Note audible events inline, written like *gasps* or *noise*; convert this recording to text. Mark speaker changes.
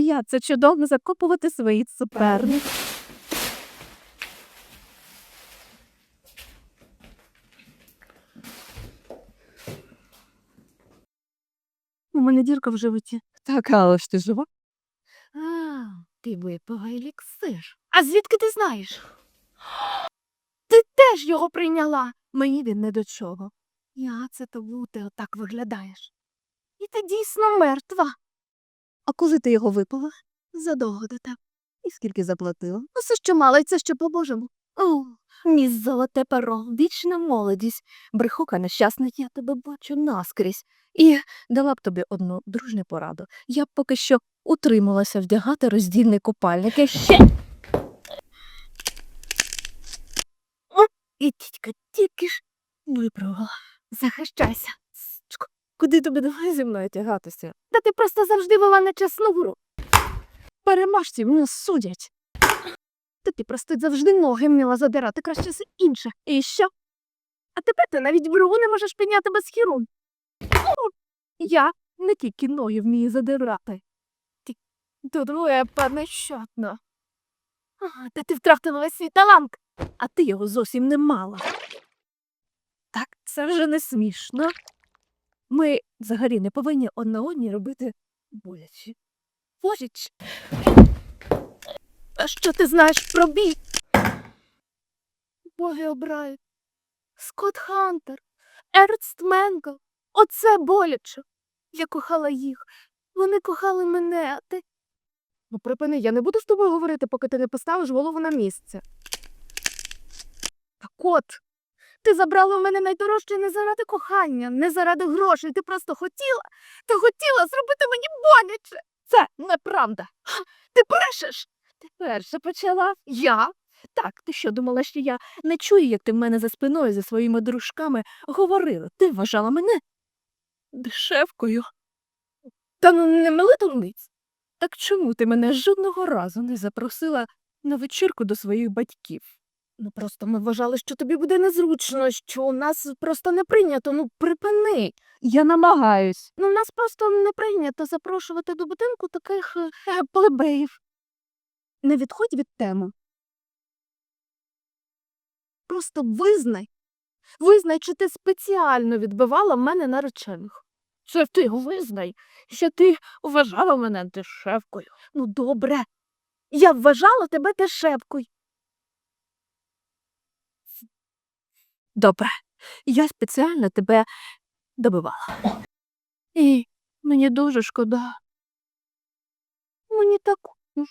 Speaker 1: я це чудово закопувати свої суперники. У мене дірка в животі.
Speaker 2: Так, але ж ти жива?
Speaker 1: А, ти випила еліксир. А звідки ти знаєш? Ти теж його прийняла. Мені він не до чого. Я це тому ти отак виглядаєш. І ти дійсно мертва.
Speaker 2: А коли ти його випила?
Speaker 1: Задовго до тебе.
Speaker 2: І скільки заплатила?
Speaker 1: Ну, все, що мала, і це що по-божому. О, міс золоте перо, вічна молодість. Брехука нещасна, я тебе бачу наскрізь. І дала б тобі одну дружню пораду. Я б поки що утрималася вдягати роздільний купальник. Я ще. І тітька тільки ж виправила. Захищайся. Куди тобі давай зі мною тягатися? Та ти просто завжди вела нечесну гру. Переможці мене судять. Та ти просто завжди ноги вміла задирати краще все інше. І що? А тепер ти навіть брову не можеш підняти без хірун. Ну, Я не тільки ноги вмію задирати. Ти певне, щодно. Ага, Та ти втратила весь свій талант, а ти його зовсім не мала. Так, це вже не смішно. Ми взагалі не повинні одна одній робити боляче. Божіч. А що ти знаєш про бій? Боги обирають. Скотт Хантер, Ернст Менгл. Оце боляче. Я кохала їх. Вони кохали мене, а ти. Ну, припини, я не буду з тобою говорити, поки ти не поставиш голову на місце. Так от, ти забрала в мене найдорожче не заради кохання, не заради грошей. Ти просто хотіла, ти хотіла зробити мені боляче. Це неправда. *gasps* Ти брешеш. Ти перша почала. Я? Так, ти що думала, що я не чую, як ти в мене за спиною зі своїми дружками говорила. Ти вважала мене дешевкою. Та ну не мили дурниць. Так чому ти мене жодного разу не запросила на вечірку до своїх батьків? Ну просто ми вважали, що тобі буде незручно, що у нас просто не прийнято. Ну припини.
Speaker 2: Я намагаюсь.
Speaker 1: Ну, в нас просто не прийнято запрошувати до будинку таких е, плебеїв.
Speaker 2: Не відходь від теми.
Speaker 1: Просто визнай. Визнай, чи ти спеціально відбивала мене наречених. Це ти визнай, що ти вважала мене дешевкою. Ну, добре. Я вважала тебе дешевкою. Добре. Я спеціально тебе добивала. І мені дуже шкода. Мені також.